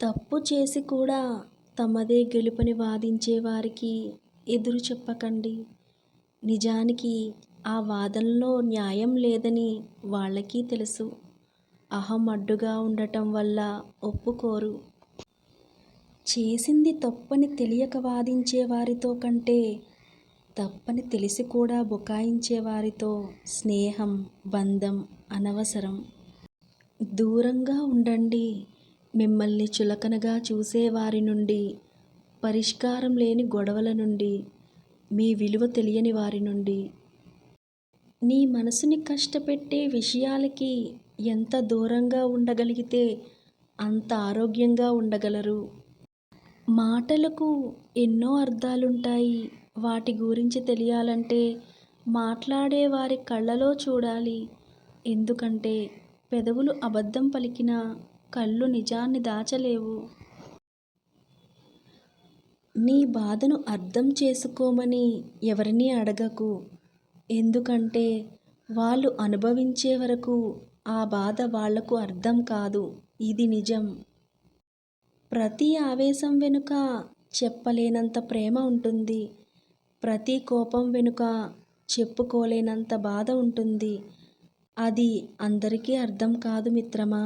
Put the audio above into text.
తప్పు చేసి కూడా తమదే గెలుపని వాదించే వారికి ఎదురు చెప్పకండి. నిజానికి ఆ వాదనలో న్యాయం లేదని వాళ్ళకి తెలుసు. అహం అడ్డుగా ఉండటం వల్ల ఒప్పుకోరు. చేసింది తప్పని తెలియక వాదించే వారితో కంటే తప్పని తెలిసి కూడా బుకాయించే వారితో స్నేహం బంధం అనవసరం. దూరంగా ఉండండి. మిమ్మల్ని చులకనగా చూసేవారి నుండి పరిష్కారం లేని గొడవల నుండి మీ విలువ తెలియని వారి నుండి. నీ మనసుని కష్టపెట్టే విషయాలకి ఎంత దూరంగా ఉండగలిగితే అంత ఆరోగ్యంగా ఉండగలరు. మాటలకు ఎన్నో అర్థాలుంటాయి. వాటి గురించి తెలియాలంటే మాట్లాడే వారి కళ్ళలో చూడాలి. ఎందుకంటే పెదవులు అబద్ధం పలికినా కళ్ళు నిజాన్ని దాచలేవు. నీ బాధను అర్థం చేసుకోమని ఎవరినీ అడగకు. ఎందుకంటే వాళ్ళు అనుభవించే వరకు ఆ బాధ వాళ్ళకు అర్థం కాదు. ఇది నిజం. ప్రతి ఆవేశం వెనుక చెప్పలేనంత ప్రేమ ఉంటుంది. ప్రతి కోపం వెనుక చెప్పుకోలేనంత బాధ ఉంటుంది. అది అందరికీ అర్థం కాదు మిత్రమా?